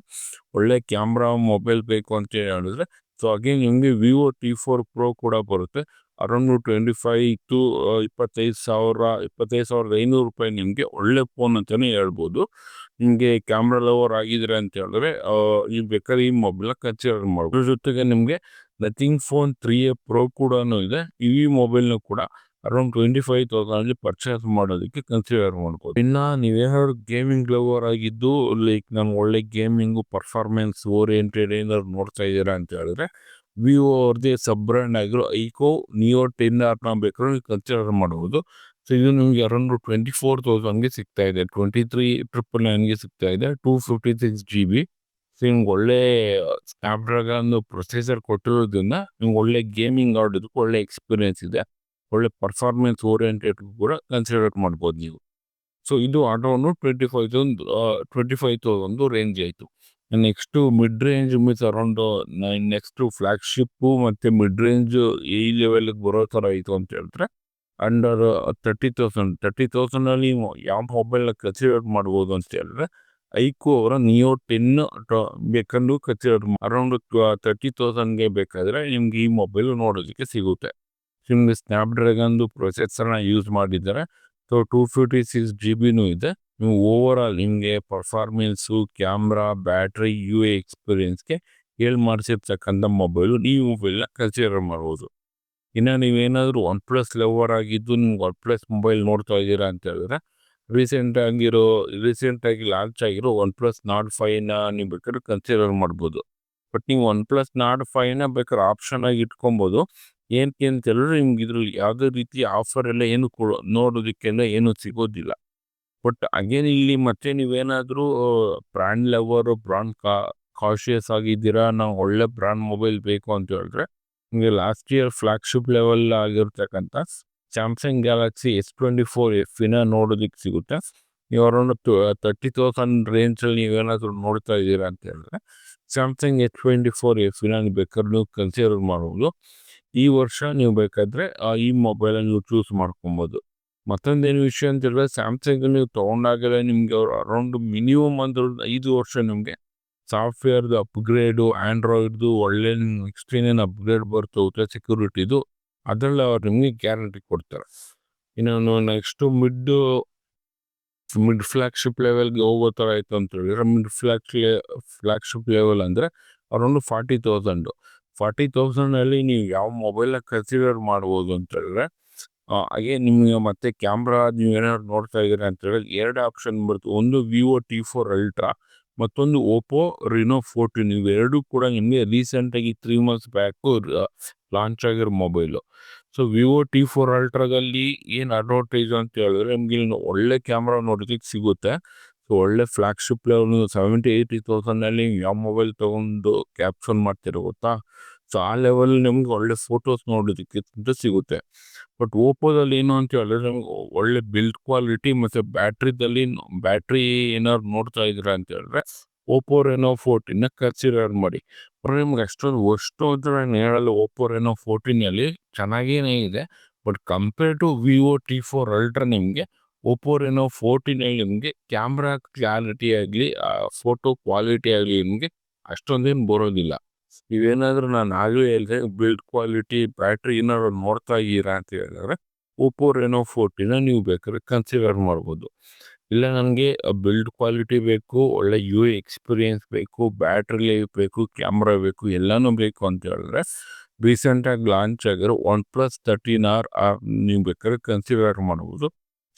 ಒಳ್ಳೆ ಕ್ಯಾಮ್ರಾ ಮೊಬೈಲ್ ಬೇಕು ಅಂತ ಹೇಳಿದ್ರೆ, ಸೊ ಅಗೇನ್ ನಿಮಗೆ ವಿವೋ ಟಿ ಫೋರ್ ಪ್ರೋ ಕೂಡ ಬರುತ್ತೆ. ಅರೌಂಡ್ ಟ್ವೆಂಟಿ ಫೈವ್ ಟು ಇಪ್ಪತ್ತೈದು ಸಾವಿರ, ಇಪ್ಪತ್ತೈದು ಸಾವಿರದ ಐನೂರು ರೂಪಾಯಿ ನಿಮಗೆ ಒಳ್ಳೆ ಫೋನ್ ಅಂತಲೇ ಹೇಳ್ಬೋದು. ನಿಮಗೆ ಕ್ಯಾಮ್ರಾ ಲವರ್ ಆಗಿದ್ರೆ ಅಂತ ಹೇಳಿದ್ರೆ ನೀವು ಬೇಕಾದ್ರೆ ಈ ಮೊಬೈಲ್ನ ಕನ್ಸಿಡರ್ ಮಾಡ್ಬೋದು. ಜೊತೆಗೆ ನಿಮಗೆ Nothing Phone three A Pro ಕೂಡ ಇದೆ. ಈ ಮೊಬೈಲ್ನ ಕೂಡ. Around twenty five thousand purchase ಮಾಡೋದಕ್ಕೆ ಕನ್ಸಿಡರ್ ಮಾಡ್ಬೋದು ಇನ್ನು ನೀವೇನಾದ್ರು ಗೇಮಿಂಗ್ ಲವರ್ ಆಗಿದ್ದು, ಲೈಕ್ ನಾನು ಒಳ್ಳೆ ಗೇಮಿಂಗು ಪರ್ಫಾರ್ಮೆನ್ಸ್ ಓರಿಯೆಂಟೆಡ್ ಏನಾದ್ರು ನೋಡ್ತಾ ಇದ್ದೀರಾ ಅಂತ ಹೇಳಿದ್ರೆ, ವಿವೋ ಅವ್ರದ್ದೇ ಸಬ್ ಬ್ರ್ಯಾಂಡ್ ಆಗಿರೋ ಐಕೋ ನಿಯೋ ಟೆನ್ ಆರ್ನ ಬೇಕಾದ್ರೂ ನೀವು ಕನ್ಸಿಡರ್ ಮಾಡ್ಬೋದು. ಸೊ ಇದು ನಿಮಗೆ ಅರೌಂಡ್ ಟ್ವೆಂಟಿ ಫೋರ್ ತೌಸಂಡ್ಗೆ ಸಿಗ್ತಾ ಇದೆ. ಟ್ವೆಂಟಿ ತ್ರೀ ಟ್ರಿಪಲ್ ನೈನ್ಗೆ ಸಿಗ್ತಾ ಇದೆ. Two fifty six G B. So ನಿಮ್ಗೆ ಒಳ್ಳೆ ಸ್ನ್ಯಾಪ್ಡ್ರಾಗನ್ ಪ್ರೊಸೆಸರ್ ಕೊಟ್ಟಿರೋದ್ರಿಂದ ನಿಮ್ಗೆ ಒಳ್ಳೆ ಗೇಮಿಂಗ್ ಆಡೋದಕ್ಕೆ ಒಳ್ಳೆ ಎಕ್ಸ್ಪೀರಿಯನ್ಸ್ ಇದೆ. ಒಳ್ಳೆ ಪರ್ಫಾರ್ಮೆನ್ಸ್ ಓರಿಯೆಂಟೆಡ್ ಕೂಡ ಕನ್ಸಿಡರ್ ಮಾಡ್ಬೋದು ನೀವು. ಸೊ ಇದು ಆಟೋನು twenty five thousand twenty five thousand range ಆಯಿತು. Next mid range means around next flagship ಮತ್ತು ಮಿಡ್ ರೇಂಜ್ ಈ ಲೆವೆಲ್ಗೆ ಬರೋ ಥರ ಆಯಿತು ಅಂತ ಹೇಳಿದ್ರೆ ಅಂಡರ್ ತರ್ಟಿ ತೌಸಂಡ್ ತರ್ಟಿ ತೌಸಂಡಲ್ಲಿ ನೀವು ಯಾವ ಮೊಬೈಲ್ನ ಕನ್ಸಿಡರ್ ಮಾಡ್ಬೋದು ಅಂತ ಹೇಳಿದ್ರೆ ಐಕು ಅವರ ನಿಯೋ ಟೆನ್ ಬೇಕಂದು ಕನ್ಸಿಡರ್ ಅರೌಂಡ್ ತರ್ಟಿ ತೌಸಂಡ್ಗೆ ಬೇಕಾದರೆ ನಿಮ್ಗೆ ಈ ಮೊಬೈಲ್ ನೋಡೋದಕ್ಕೆ ಸಿಗುತ್ತೆ. ನಿಮಗೆ ಸ್ನ್ಯಾಪ್ಡ್ರ್ಯಾಗನ್ದು ಪ್ರೊಸೆಸರ್ನ ಯೂಸ್ ಮಾಡಿದ್ದಾರೆ. So two fifty six G ಬಿನೂ ಇದೆ. ನೀವು ಓವರ್ ಆಲ್ ನಿಮಗೆ performance camera battery U A ಎಕ್ಸ್ಪೀರಿಯನ್ಸ್ಗೆ ಹೇಳಿ ಮಾಡಿಸಿರ್ತಕ್ಕಂಥ ಮೊಬೈಲು ಈ ಮೊಬೈಲ್ನ ಕನ್ಸಿಡರ್ ಮಾಡ್ಬೋದು. ಇನ್ನು ನೀವೇನಾದರೂ ಒನ್ ಪ್ಲಸ್ ಲವರ್ ಆಗಿದ್ದು ನಿಮ್ಗೆ ಒನ್ ಪ್ಲಸ್ ಮೊಬೈಲ್ ನೋಡ್ತಾ ಇದ್ದೀರಾ ಅಂತ ಹೇಳಿದ್ರೆ ರೀಸೆಂಟ್ ಆಗಿರೋ ರೀಸೆಂಟಾಗಿ ಲಾಂಚ್ ಆಗಿರೋ ಒನ್ ಪ್ಲಸ್ ನಾಟ್ ಫೈವ್ನ ನೀವು ಬೇಕಾದ್ರೆ ಕನ್ಸಿಡರ್ ಮಾಡ್ಬೋದು. ಬಟ್ ನೀವು ಒನ್ ಪ್ಲಸ್ ನಾಟ್ ಫೈವ್ನ ಬೇಕಾದ್ರೆ ಆಪ್ಷನ್ ಆಗಿ ಇಟ್ಕೊಬೋದು. ಏನಕ್ಕೆ ಅಂತ ಹೇಳಿದ್ರೆ ನಿಮ್ಗೆ ಇದ್ರಲ್ಲಿ ಯಾವುದೇ ರೀತಿ ಆಫರ್ ಎಲ್ಲ ಏನು ಕೊಡೋ ನೋಡೋದಕ್ಕೆಲ್ಲ ಏನು ಸಿಗೋದಿಲ್ಲ. ಬಟ್ ಅಗೇನ್ ಇಲ್ಲಿ ಮತ್ತೆ ನೀವೇನಾದರೂ ಬ್ರ್ಯಾಂಡ್ ಲವರು ಬ್ರಾಂಡ್ ಕಾ ಕಾಶಿಯಸ್ ಆಗಿದ್ದೀರಾ? ನಾವು ಒಳ್ಳೆ ಬ್ರ್ಯಾಂಡ್ ಮೊಬೈಲ್ ಬೇಕು ಅಂತ ಹೇಳಿದ್ರೆ, ನಿಮಗೆ ಲಾಸ್ಟ್ ಇಯರ್ ಫ್ಲಾಗ್ಶಿಪ್ ಲೆವೆಲ್ ಆಗಿರ್ತಕ್ಕಂಥ Samsung Galaxy S twenty four ಎಫಿನ ನೋಡೋದಕ್ಕೆ ಸಿಗುತ್ತೆ. ನೀವು ಅರೌಂಡ್ ತರ್ಟಿ ತೌಸಂಡ್ ರೇಂಜಲ್ಲಿ ನೀವೇನಾದರೂ ನೋಡ್ತಾ ಇದ್ದೀರಾ ಅಂತ ಹೇಳಿದ್ರೆ ಸ್ಯಾಮ್ಸಂಗ್ ಎಸ್ ಟ್ವೆಂಟಿ ಫೋರ್ ಎಫಿನ ನೀವು ಬೇಕಾದ್ರೂ ಕನ್ಸಿಡರ್ ಮಾಡ್ಬೋದು. ಈ ವರ್ಷ ನೀವು ಬೇಕಾದರೆ ಈ ಮೊಬೈಲನ್ನು ನೀವು ಚೂಸ್ ಮಾಡ್ಕೊಬೋದು. ಮತ್ತೊಂದೇನು ವಿಷಯ ಅಂತ ಹೇಳಿದ್ರೆ ಸ್ಯಾಮ್ಸಂಗ್ ನೀವು ತೊಗೊಂಡಾಗಲೇ ನಿಮಗೆ ಅವ್ರು ಅರೌಂಡ್ ಮಿನಿಮಮ್ ಅಂದ್ರೆ ಐದು ವರ್ಷ ನಿಮಗೆ ಸಾಫ್ಟ್ವೇರ್ದು ಅಪ್ಗ್ರೇಡು ಆ್ಯಂಡ್ರಾಯ್ಡ್ದು ಒಳ್ಳೆ ನೆಕ್ಸ್ಟ್ ಏನೇನು ಅಪ್ಗ್ರೇಡ್ ಬರ್ತವೆ ಸೆಕ್ಯೂರಿಟಿದು ಅದರಲ್ಲಿ ಅವ್ರು ನಿಮಗೆ ಗ್ಯಾರಂಟಿ ಕೊಡ್ತಾರೆ. ಇನ್ನೊಂದು ನೆಕ್ಸ್ಟು ಮಿಡ್ಡು ಮಿಡ್ ಫ್ಲ್ಯಾಗ್ಶಿಪ್ ಲೆವೆಲ್ಗೆ ಹೋಗೋ ಥರ ಆಯಿತು ಅಂತ ಹೇಳಿದ್ರೆ ಮಿಡ್ ಫ್ಲ್ಯಾಗ್ ಫ್ಲ್ಯಾಗ್ಶಿಪ್ ಲೆವೆಲ್ ಅಂದರೆ ಅರೌಂಡ್ ಫಾರ್ಟಿ ತೌಸಂಡು ಫಾರ್ಟಿ ತೌಸಂಡಲ್ಲಿ ನೀವು ಯಾವ ಮೊಬೈಲ ಕನ್ಸಿಡರ್ ಮಾಡ್ಬೋದು ಅಂತ ಹೇಳಿದ್ರೆ ಹಾಗೆ ನಿಮಗೆ ಮತ್ತೆ ಕ್ಯಾಮ್ರಾ ನೀವು ಏನಾದ್ರು ನೋಡ್ತಾ ಇದ್ದೀರಾ ಅಂತ ಹೇಳಿದ್ರೆ ಎರಡು ಆಪ್ಷನ್ ಬರುತ್ತೆ. ಒಂದು ವಿವೋ ಟಿ ಫೋರ್ ಅಲ್ಟ್ರಾ ಮತ್ತೊಂದು ಓಪೋ ರಿನೋ ಫೋರ್ಟೀನ್ ಇವೆರಡು ಕೂಡ ನಿಮಗೆ ರೀಸೆಂಟಾಗಿ ತ್ರೀ ಮಂತ್ಸ್ ಬ್ಯಾಕು ಲಾಂಚ್ ಆಗಿರೋ mobile so Vivo T four ಅಲ್ಟ್ರಾದಲ್ಲಿ ಏನು ಅಡ್ವಾಂಟೇಜ್ ಅಂತ ಹೇಳಿದ್ರೆ ನಿಮಗೆ ಒಳ್ಳೆ ಕ್ಯಾಮ್ರಾ ನೋಡೋದಕ್ಕೆ ಸಿಗುತ್ತೆ. ಸೊ, ಒಳ್ಳೆ ಫ್ಲಾಗ್ಶಿಪ್ ಲೆವೆಲ್ ಸೆವೆಂಟಿ ಏಯ್ಟಿ ತೌಸಂಡಲ್ಲಿ ಯಾವ ಮೊಬೈಲ್ ತೊಗೊಂಡು ಕ್ಯಾಪ್ಷನ್ ಮಾಡ್ತಿರೋ ಗೊತ್ತಾ? ಸೊ, ಆ ಲೆವೆಲ್ ನಿಮ್ಗೆ ಒಳ್ಳೆ ಫೋಟೋಸ್ ನೋಡೋದಕ್ಕೆ ಸಿಗುತ್ತೆ. ಬಟ್ ಓಪೋದಲ್ಲಿ ಏನು ಅಂತ ಹೇಳಿದ್ರೆ ನಿಮ್ಗೆ ಒಳ್ಳೆ ಬಿಲ್ಡ್ ಕ್ವಾಲಿಟಿ ಮತ್ತು ಬ್ಯಾಟ್ರಿದಲ್ಲಿ ಬ್ಯಾಟ್ರಿ ಏನಾದ್ರು ನೋಡ್ತಾ ಇದ್ದೀರಾ ಅಂತ ಹೇಳಿದ್ರೆ ಓಪೋ ರೆನೋ ಫೋರ್ಟಿನ ಕನ್ಸಿಡರ್ ಮಾಡಿ. ಬಟ್ ನಿಮ್ಗೆ ಅಷ್ಟೊಂದು ಅಷ್ಟು ಅಂತ ನಾನು ಹೇಳಲ್ಲ ಓಪೋ ರೆನೋ ಫೋರ್ಟೀನಲ್ಲಿ ಚೆನ್ನಾಗೇನೇ ಇದೆ. But compare to Vivo T four Ultra ನಿಮಗೆ ಓಪೋ ರೆನೋ ಫೋರ್ಟೀನಲ್ಲಿ ನಿಮಗೆ ಕ್ಯಾಮ್ರಾ ಕ್ಲಾರಿಟಿ ಆಗಲಿ ಫೋಟೋ ಕ್ವಾಲಿಟಿ ಆಗಲಿ ನಿಮಗೆ ಅಷ್ಟೊಂದೇನು ಬರೋದಿಲ್ಲ. ನೀವೇನಾದರೂ ನಾನು ಆಗಲೇ ಹೇಳಿದೆ, ಬಿಲ್ಡ್ ಕ್ವಾಲಿಟಿ, ಬ್ಯಾಟ್ರಿ ಏನಾದ್ರು ನೋಡ್ತಾ ಇದ್ದೀರಾ ಅಂತ ಹೇಳಿದ್ರೆ ಓಪೋ ರೆನೋ ಫೋರ್ಟಿನ ನೀವು ಬೇಕಾದ್ರೆ ಕನ್ಸಿಡರ್ ಮಾಡ್ಬೋದು. ಇಲ್ಲ ನನಗೆ ಬಿಲ್ಡ್ ಕ್ವಾಲಿಟಿ ಬೇಕು, ಒಳ್ಳೆ ಯು ಎಕ್ಸ್ಪೀರಿಯೆನ್ಸ್ ಬೇಕು, ಬ್ಯಾಟ್ರಿ ಲೈಫ್ ಬೇಕು, ಕ್ಯಾಮ್ರಾ ಬೇಕು, ಎಲ್ಲನೂ ಬೇಕು ಅಂತ ಹೇಳಿದ್ರೆ ರೀಸೆಂಟಾಗಿ ಲಾಂಚ್ ಆಗಿರೋ ಒನ್ ಪ್ಲಸ್ ತರ್ಟೀನ್ ಆರ್ ನೀವು ಬೇಕಾದ್ರೆ ಕನ್ಸಿಡರ್ ಮಾಡ್ಬೋದು.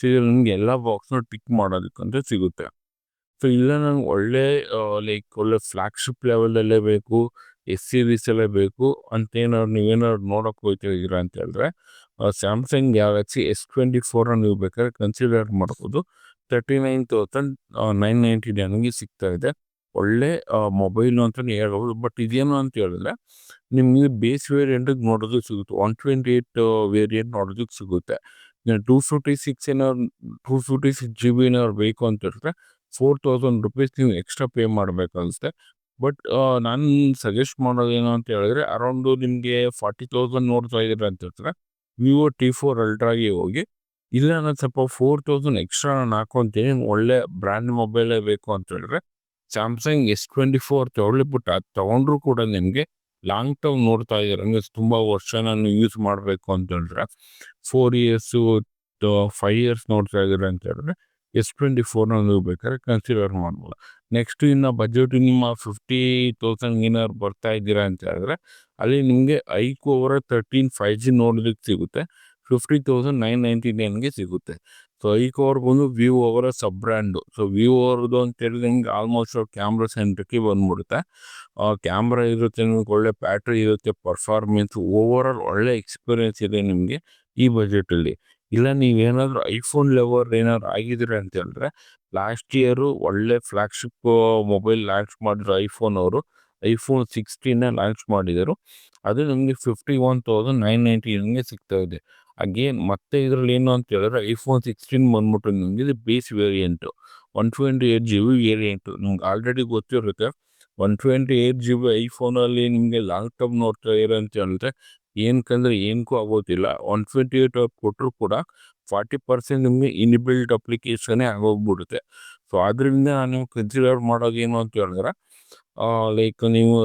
ಸೊ ನಿಮ್ಗೆ ಎಲ್ಲ ಬಾಕ್ಸ್ನ ಟಿಕ್ ಮಾಡೋದಕ್ಕಂತ ಸಿಗುತ್ತೆ. ಸೊ ಇಲ್ಲ ನಂಗೆ ಒಳ್ಳೆ ಲೈಕ್ ಒಳ್ಳೆ ಫ್ಲಾಗ್ಶಿಪ್ ಲೆವೆಲಲ್ಲೇ ಬೇಕು ಎಸ್ ಸೀರೀಸಲ್ಲೇ ಬೇಕು ಅಂತೇನಾದ್ರು ನೀವೇನಾದ್ರು ನೋಡೋಕೆ ಹೋಗ್ತಿದ್ದೀರಾ ಅಂತ ಹೇಳಿದ್ರೆ ಸ್ಯಾಮ್ಸಂಗ್ ಗ್ಯಾಲಕ್ಸಿ ಎಸ್ ಟ್ವೆಂಟಿ ಫೋರನ್ನು ನೀವು ಬೇಕಾದ್ರೆ ಕನ್ಸಿಡರ್ ಮಾಡ್ಬೋದು. Thirty nine thousand nine ninety ನೈನ್ಗೆ ಸಿಗ್ತಾ ಇದೆ. ಒಳ್ಳೆ ಮೊಬೈಲು ಅಂತಲೇ ಹೇಳ್ಬೋದು. ಬಟ್ ಇದೇನು ಅಂತ ಹೇಳಿದ್ರೆ, ನಿಮಗೆ ಬೇಸ್ ವೇರಿಯಂಟಿಗೆ ನೋಡೋದಕ್ಕೆ ಸಿಗುತ್ತೆ. ಒನ್ ಟ್ವೆಂಟಿ ಏಯ್ಟ್ ವೇರಿಯಂಟ್ ನೋಡೋದಕ್ಕೆ ಸಿಗುತ್ತೆ. ಟೂ ಫಿಫ್ಟಿ ಸಿಕ್ಸ್ ಏನಾದ್ರು two fifty six G B ಏನಾದ್ರು ಬೇಕು ಅಂತ ಹೇಳಿದ್ರೆ ಫೋರ್ ತೌಸಂಡ್ ರುಪೀಸ್ ನೀವು ಎಕ್ಸ್ಟ್ರಾ ಪೇ ಮಾಡಬೇಕನ್ಸುತ್ತೆ. ಬಟ್ ನಾನು ಸಜೆಸ್ಟ್ ಮಾಡೋದೇನು ಅಂತ ಹೇಳಿದ್ರೆ ಅರೌಂಡು ನಿಮಗೆ ಫಾರ್ಟಿ ತೌಸಂಡ್ ನೋಡ್ತಾ ಇದ್ದೀರ ಅಂತ ಹೇಳ್ತಾರೆ ವಿವೋ ಟಿ ಫೋರ್ ಅಲ್ಟ್ರಾಗೆ ಹೋಗಿ ಇಲ್ಲ ನಾನು ಸ್ವಲ್ಪ ಫೋರ್ ತೌಸಂಡ್ ಎಕ್ಸ್ಟ್ರಾ ನಾನು ಹಾಕೊತೀನಿ, ಒಳ್ಳೆ ಬ್ರ್ಯಾಂಡ್ ಮೊಬೈಲೇ ಬೇಕು ಅಂತ ಹೇಳಿದ್ರೆ ಸ್ಯಾಮ್ಸಂಗ್ ಎಸ್ ಟ್ವೆಂಟಿ ಫೋರ್ ತೊಗೊಳ್ಬಿಟ್ಟು ಅದು ತೊಗೊಂಡ್ರು ಕೂಡ ನಿಮಗೆ ಲಾಂಗ್ ಟರ್ಮ್ ನೋಡ್ತಾ ಇದ್ದಾರೆ. ಅಂದರೆ ತುಂಬ ವರ್ಷ ನಾನು ಯೂಸ್ ಮಾಡಬೇಕು ಅಂತ ಹೇಳಿದ್ರೆ ಫೋರ್ ಇಯರ್ಸು ಫೈವ್ ಇಯರ್ಸ್ ನೋಡ್ತಾ ಇದ್ದಾರೆ ಅಂತ ಹೇಳಿದ್ರೆ ಎಸ್ ಟ್ವೆಂಟಿ ಫೋರ್ನ ನೀವು ಬೇಕಾದ್ರೆ ಕನ್ಸಿಡರ್ ಮಾಡ್ಬೋದು. ನೆಕ್ಸ್ಟ್ ಇನ್ನು ಬಜೆಟ್ ನಿಮ್ಮ ಫಿಫ್ಟಿ ತೌಸಂಡ್ ಏನಾದ್ರು ಬರ್ತಾ ಇದ್ದೀರಾ ಅಂತ ಹೇಳಿದ್ರೆ, ಅಲ್ಲಿ ನಿಮಗೆ iQOO thirteen five G ನೋಡೋದಕ್ಕೆ ಸಿಗುತ್ತೆ. ಫಿಫ್ಟಿ ತೌಸಂಡ್ ನೈನ್ ನೈಂಟಿ ನೈನ್ಗೆ ಸಿಗುತ್ತೆ. ಸೊ ಐಕ್ ಕವರ್ ಬಂದು ವಿವೋ ಅವರ ಸಬ್ ಬ್ರ್ಯಾಂಡು ಸೊ ವಿವೋ ಅವ್ರದ್ದು ಅಂತ ಹೇಳಿದ್ರೆ ನಿಮ್ಗೆ ಆಲ್ಮೋಸ್ಟ್ ಕ್ಯಾಮ್ರಾ ಸೆಂಟ್ರಿಗೆ ಬಂದ್ಬಿಡುತ್ತೆ. ಕ್ಯಾಮ್ರಾ ಇರುತ್ತೆ ನಿಮ್ಗೆ ಒಳ್ಳೆ ಬ್ಯಾಟ್ರಿ ಇರುತ್ತೆ ಪರ್ಫಾರ್ಮೆನ್ಸ್ ಓವರ್ ಆಲ್ ಒಳ್ಳೆ ಎಕ್ಸ್ಪೀರಿಯೆನ್ಸ್ ಇದೆ ನಿಮಗೆ ಈ ಬಜೆಟಲ್ಲಿ ಇಲ್ಲ ನೀವೇನಾದರೂ ಐಫೋನ್ ಲೆವರ್ ಏನಾದ್ರು ಆಗಿದ್ರೆ ಅಂತ ಹೇಳಿದ್ರೆ ಲಾಸ್ಟ್ ಇಯರು ಒಳ್ಳೆ ಫ್ಲಾಗ್ಶಿಪ್ ಮೊಬೈಲ್ ಲಾಂಚ್ ಮಾಡಿದ್ರು ಐಫೋನ್ ಅವರು ಐಫೋನ್ ಸಿಕ್ಸ್ಟೀನ ಲಾಂಚ್ ಮಾಡಿದರು. ಅದು ನಿಮಗೆ fifty one thousand nine ninety ನಿಮಗೆ ಸಿಗ್ತಾ ಅಗೇನ್ ಮತ್ತೆ ಇದರಲ್ಲಿ ಏನು ಅಂತ ಹೇಳಿದ್ರೆ ಐಫೋನ್ ಸಿಕ್ಸ್ಟೀನ್ ಬಂದ್ಬಿಟ್ಟು ನಿಮಗೆ ಇದು base variant one twenty eight G B variant ನಿಮ್ಗೆ ಆಲ್ರೆಡಿ ಗೊತ್ತಿರುತ್ತೆ. One twenty eight G B ಐಫೋನಲ್ಲಿ ನಿಮಗೆ ಲಾಂಗ್ ಟರ್ಮ್ ನೋಡ್ತಾ ಇರೋ ಅಂತ ಹೇಳಿದ್ರೆ ಏನಕ್ಕಂದ್ರೆ ಏನಕ್ಕೂ ಆಗೋದಿಲ್ಲ. ಒನ್ ಟ್ವೆಂಟಿ ಏಯ್ಟ್ ಕೊಟ್ಟರು ಕೂಡ ಫಾರ್ಟಿ ಪರ್ಸೆಂಟ್ ನಿಮಗೆ ಇನ್ಬಿಲ್ಟ್ ಅಪ್ಲಿಕೇಶನೇ ಆಗೋಗ್ಬಿಡುತ್ತೆ. ಸೊ ಅದರಿಂದ ನಾನು ಕನ್ಸಿಡರ್ ಮಾಡೋದು ಏನು ಅಂತ ಹೇಳಿದ್ರೆ ಲೈಕ್ ನೀವು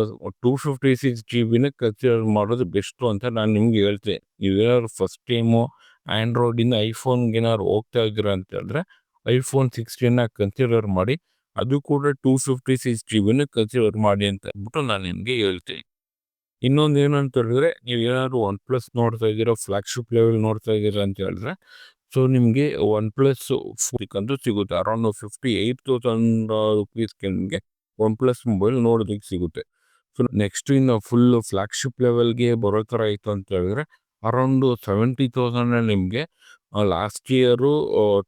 ಟೂ ಫಿಫ್ಟಿ ಸಿಕ್ಸ್ ಜಿ ಬಿನ ಕನ್ಸಿಡರ್ ಮಾಡೋದು ಬೆಸ್ಟು ಅಂತ ನಾನು ನಿಮ್ಗೆ ಹೇಳ್ತೆ ನೀವೇನಾದ್ರು ಫಸ್ಟ್ ಟೈಮು ಆ್ಯಂಡ್ರಾಯ್ಡಿಂದ ಐಫೋನ್ಗೆ ಏನಾದ್ರು ಹೋಗ್ತಾ ಇದ್ದೀರಾ ಅಂತ ಹೇಳಿದ್ರೆ ಐಫೋನ್ ಸಿಕ್ಸ್ಟೀನ ಕನ್ಸಿಡರ್ ಮಾಡಿ, ಅದು ಕೂಡ ಟೂ ಫಿಫ್ಟಿ ಸಿಕ್ಸ್ ಜಿ ಬಿನ ಕನ್ಸಿಡರ್ ಮಾಡಿ ಅಂತ ಹೇಳ್ಬಿಟ್ಟು ನಾನು ನಿಮಗೆ ಹೇಳ್ತೀನಿ. ಇನ್ನೊಂದು ಏನಂತ ಹೇಳಿದ್ರೆ, ನೀವು ಏನಾದ್ರು ಒನ್ ಪ್ಲಸ್ ನೋಡ್ತಾ ಇದ್ದೀರಾ ಫ್ಲಾಗ್ಶಿಪ್ ಲೆವೆಲ್ ನೋಡ್ತಾ ಇದ್ದೀರಾ ಅಂತ ಹೇಳಿದ್ರೆ ಸೊ ನಿಮಗೆ ಒನ್ ಪ್ಲಸ್ ಅಂತೂ ಸಿಗುತ್ತೆ. ಅರೌಂಡ್ ಫಿಫ್ಟಿ ಏಯ್ಟ್ ತೌಸಂಡ್ ರುಪೀಸ್ಗೆ ನಿಮಗೆ ಒನ್ ಪ್ಲಸ್ ಮೊಬೈಲ್ ನೋಡೋದಕ್ಕೆ ಸಿಗುತ್ತೆ. ಸೊ ನೆಕ್ಸ್ಟ್ ಇನ್ನು ಫುಲ್ಲು ಫ್ಲಾಗ್ಶಿಪ್ ಲೆವೆಲ್ಗೆ ಬರೋ ಥರ ಇತ್ತು ಅಂತ ಹೇಳಿದ್ರೆ ಅರೌಂಡು ಸೆವೆಂಟಿ ತೌಸಂಡ್ ನಿಮಗೆ ಲಾಸ್ಟ್ ಇಯರು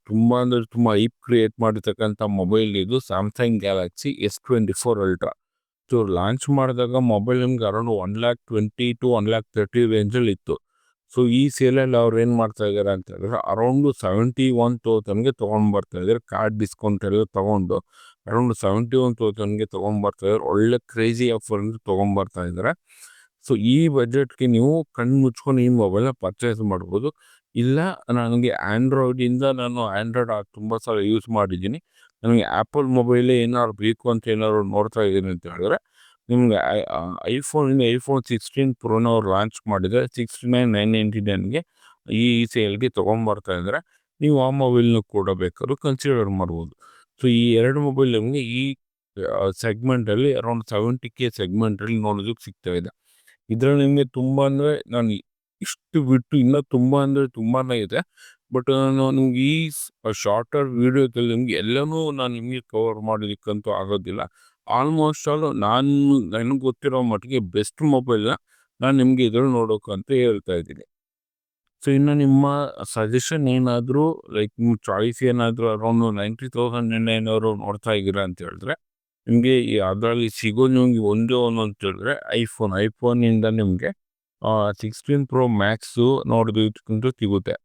ತುಂಬ ಅಂದರೆ ತುಂಬ ಐಪ್ ಕ್ರಿಯೇಟ್ ಮಾಡಿರ್ತಕ್ಕಂಥ ಮೊಬೈಲ್ ಇದು Samsung Galaxy S twenty four Ultra so launch ಮಾಡಿದಾಗ ಮೊಬೈಲ್ ನಿಮ್ಗೆ around one lakh twenty to one lakh thirty ರೇಂಜಲ್ಲಿ ಇತ್ತು. ಸೊ ಈ ಸೇಲಲ್ಲಿ ಅವ್ರು ಏನು ಮಾಡ್ತಾ ಇದ್ದಾರೆ ಅಂತ ಹೇಳಿದ್ರೆ ಅರೌಂಡು ಸೆವೆಂಟಿ ಒನ್ ತೌಸಂಡ್ಗೆ ತೊಗೊಂಡು ಬರ್ತಾ ಇದ್ದಾರೆ ಕಾರ್ಡ್ ಡಿಸ್ಕೌಂಟ್ ಎಲ್ಲ ತೊಗೊಂಡು. ಅರೌಂಡ್ ಸೆವೆಂಟಿ ಒನ್ ತೌಸಂಡ್ಗೆ ತೊಗೊಂಡ್ಬರ್ತಾ ಇದ್ದಾರೆ ಒಳ್ಳೆ ಕ್ರೇಜಿ ಆಫರ್ ಅಂತ ತೊಗೊಂಬರ್ತಾ ಇದ್ದಾರೆ ಸೊ ಈ ಬಜೆಟ್ಗೆ ನೀವು ಕಣ್ಣು ಮುಚ್ಕೊಂಡು ಈ ಮೊಬೈಲ್ನ ಪರ್ಚೇಸ್ ಮಾಡ್ಬೋದು. ಇಲ್ಲ, ನನಗೆ ಆ್ಯಂಡ್ರಾಯ್ಡಿಂದ ನಾನು ಆ್ಯಂಡ್ರಾಯ್ಡ್ ತುಂಬ ಸಲ ಯೂಸ್ ಮಾಡಿದ್ದೀನಿ. ನನಗೆ ಆ್ಯಪಲ್ ಮೊಬೈಲೇ ಏನಾದ್ರು ಬೇಕು ಅಂತ ಏನಾದ್ರು ನೋಡ್ತಾ ಇದ್ದೀನಿ ಅಂತ ಹೇಳಿದ್ರೆ, ನಿಮಗೆ ಐಫೋನಿಂದ ಐಫೋನ್ ಸಿಕ್ಸ್ಟೀನ್ ಪ್ರೋನ ಅವ್ರು ಲಾಂಚ್ ಮಾಡಿದರೆ ಸಿಕ್ಸ್ಟಿ ನೈನ್ ನೈನ್ ನೈಂಟಿ ನೈನ್ಗೆ ಈ ಸೇಲ್ಗೆ ತೊಗೊಂಬರ್ತಾ ಇದ್ದಾರೆ ನೀವು ಆ ಮೊಬೈಲ್ನ ಕೂಡ ಬೇಕಾದ್ರೂ ಕನ್ಸಿಡರ್ ಮಾಡ್ಬೋದು. ಸೊ ಈ ಎರಡು ಮೊಬೈಲ್ ನಿಮಗೆ ಈ ಸೆಗ್ಮೆಂಟಲ್ಲಿ ಅರೌಂಡ್ ಸೆವೆಂಟಿ ಕೆ ಸೆಗ್ಮೆಂಟಲ್ಲಿ ನೋಡೋದಕ್ಕೆ ಸಿಗ್ತಾ ಇದೆ. ಇದರಲ್ಲಿ ನಿಮಗೆ ತುಂಬ ಅಂದರೆ ನಾನು ಇಷ್ಟು ಬಿಟ್ಟು ಇನ್ನೂ ತುಂಬ ಅಂದರೆ ತುಂಬಾ ಇದೆ. ಬಟ್ ನಾನು ನಿಮ್ಗೆ ಈ ಶಾರ್ಟರ್ ವೀಡಿಯೋದಲ್ಲಿ ನಿಮ್ಗೆ ಎಲ್ಲನೂ ನಾನು ನಿಮಗೆ ಕವರ್ ಮಾಡೋದಕ್ಕಂತೂ ಆಗೋದಿಲ್ಲ. ಆಲ್ಮೋಸ್ಟ್ ಆಲ್ ನಾನು, ನನಗೆ ಗೊತ್ತಿರೋ ಮಟ್ಟಿಗೆ ಬೆಸ್ಟ್ ಮೊಬೈಲ್ನ ನಾನು ನಿಮಗೆ ಇದ್ರಲ್ಲಿ ನೋಡೋಕ್ಕಂತ ಹೇಳ್ತಾ ಇದ್ದೀನಿ. ಸೊ ಇನ್ನು ನಿಮ್ಮ ಸಜೆಷನ್ ಏನಾದರೂ ಲೈಕ್ ನಿಮ್ಮ ಚಾಯ್ಸ್ ಏನಾದರೂ ಅರೌಂಡ್ ನೈಂಟಿ ತೌಸಂಡ್ ಅವರು ನೋಡ್ತಾ ಇದ್ದೀರಾ ಅಂತ ಹೇಳಿದ್ರೆ, ನಿಮಗೆ ಅದರಲ್ಲಿ ಸಿಗೋ ನಿಮಗೆ ಒಂದೇ ಒಂದು ಅಂತ ಹೇಳಿದ್ರೆ ಐಫೋನ್ ಐಫೋನಿಂದ ನಿಮಗೆ ಸಿಕ್ಸ್ಟೀನ್ ಪ್ರೋ ಮ್ಯಾಕ್ಸು ನೋಡೋದಕ್ಕಂತೂ ಸಿಗುತ್ತೆ.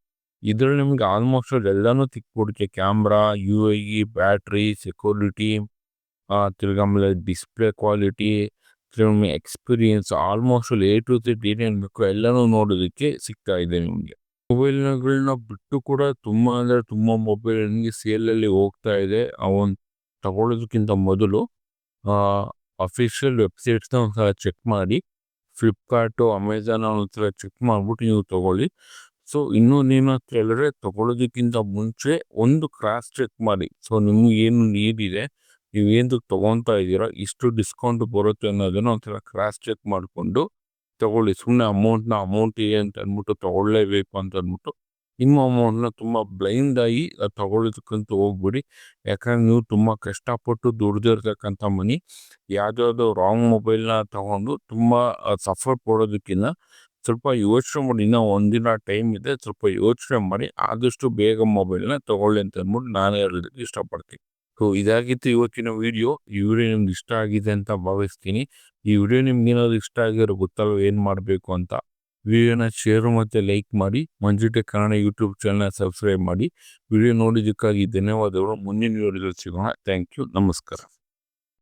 ಇದರಲ್ಲಿ ನಿಮಗೆ ಆಲ್ಮೋಸ್ಟ್ ಎಲ್ಲನೂ ಸಿಕ್ಬಿಡುತ್ತೆ. Camera U I E battery security ತಿರ್ಗಾಮೇಲೆ display quality ತಿರ್ಗಿ experience almost A to Z ಏನೇನು ಬೇಕು ಎಲ್ಲನೂ ನೋಡೋದಕ್ಕೆ ಸಿಗ್ತಾ ಇದೆ ನಿಮಗೆ. ಮೊಬೈಲ್ಗಳನ್ನ ಬಿಟ್ಟು ಕೂಡ ತುಂಬ ಅಂದರೆ ತುಂಬ ಮೊಬೈಲ್ ನನಗೆ ಸೇಲಲ್ಲಿ ಹೋಗ್ತಾ ಇದೆ. ಅವನ್ ತಗೊಳ್ಳೋದಕ್ಕಿಂತ ಮೊದಲು ಅಫಿಷಿಯಲ್ ವೆಬ್ಸೈಟ್ಸ್ನ ಒಂದ್ಸಲ ಚೆಕ್ ಮಾಡಿ ಫ್ಲಿಪ್ಕಾರ್ಟು ಅಮೆಝಾನ್ ಒಂದ್ಸಲ ಚೆಕ್ ಮಾಡಿಬಿಟ್ಟು ನೀವು ತೊಗೊಳ್ಳಿ. ಸೊ ಇನ್ನೂ ಅಂತ ಕೇಳಿದ್ರೆ ತಗೊಳ್ಳೋದಕ್ಕಿಂತ ಮುಂಚೆ ಒಂದು ಕ್ರಾಸ್ ಚೆಕ್ ಮಾಡಿ. ಸೊ ನಿಮ್ಗೆ ಏನು ನೀಡ್ ಇದೆ ನೀವು ಏನು ತೊಗೊತಾ ಇದ್ದೀರಾ? ಇಷ್ಟು ಡಿಸ್ಕೌಂಟ್ ಬರುತ್ತೆ ಅನ್ನೋದನ್ನು ಒಂಥರ ಕ್ರಾಸ್ ಚೆಕ್ ಮಾಡಿಕೊಂಡು ತಗೊಳ್ಳಿ. ಸುಮ್ಮನೆ ಅಮೌಂಟ್ನ ಅಮೌಂಟ್ ಇದೆ ಅಂತ ಅಂದ್ಬಿಟ್ಟು ತೊಗೊಳ್ಳೇಬೇಕು ಅಂತ ಅಂದ್ಬಿಟ್ಟು ನಿಮ್ಮ ಅಮೌಂಟ್ನ ತುಂಬ ಬ್ಲೈಂಡ್ ಆಗಿ ತಗೊಳ್ಳೋದಕ್ಕಂತೂ ಹೋಗ್ಬಿಡಿ. ಯಾಕಂದ್ರೆ ನೀವು ತುಂಬ ಕಷ್ಟಪಟ್ಟು ದುಡ್ದಿರ್ತಕ್ಕಂಥ ಮನಿ. ಯಾವುದಾದ್ರು ರಾಂಗ್ ಮೊಬೈಲ್ನ ತಗೊಂಡು ತುಂಬ ಸಫರ್ ಪಡೋದಕ್ಕಿಂತ ಸ್ವಲ್ಪ ಯೋಚನೆ ಮಾಡಿ. ಇನ್ನೂ ಒಂದಿನ ಟೈಮ್ ಇದೆ, ಸ್ವಲ್ಪ ಯೋಚನೆ ಮಾಡಿ. ಆದಷ್ಟು ಬೇಗ ಮೊಬೈಲ್ನ ತಗೊಳ್ಳಿ ಅಂತ ಅಂದ್ಬಿಟ್ಟು ನಾನು ಹೇಳೋದಕ್ಕೆ ಇಷ್ಟಪಡ್ತೀನಿ. ಸೊ ಇದಾಗಿತ್ತು ಇವತ್ತಿನ ವಿಡಿಯೋ. ಈ ವಿಡಿಯೋ ನಿಮ್ಗೆ ಇಷ್ಟ ಆಗಿದೆ ಅಂತ ಭಾವಿಸ್ತೀನಿ. ಈ ವಿಡಿಯೋ ನಿಮ್ಗೆ ಏನಾದ್ರು ಇಷ್ಟ ಆಗಿರೋ ಗೊತ್ತಲ್ಲ ಏನು ಮಾಡಬೇಕು ಅಂತ. ವಿಡಿಯೋನ ಶೇರ್ ಮತ್ತು ಲೈಕ್ ಮಾಡಿ. ಮಂಜುಟೆ ಕನ್ನಡ ಯೂಟ್ಯೂಬ್ ಚಾನಲ್ನ ಸಬ್ಸ್ಕ್ರೈಬ್ ಮಾಡಿ. ವಿಡಿಯೋ ನೋಡಿದ್ದಕ್ಕಾಗಿ ಧನ್ಯವಾದಗಳು. ಮುಂದಿನ ವಿಡಿಯೋದಲ್ಲಿ ಸಿಗೋಣ. ಥ್ಯಾಂಕ್ ಯು ನಮಸ್ಕಾರ.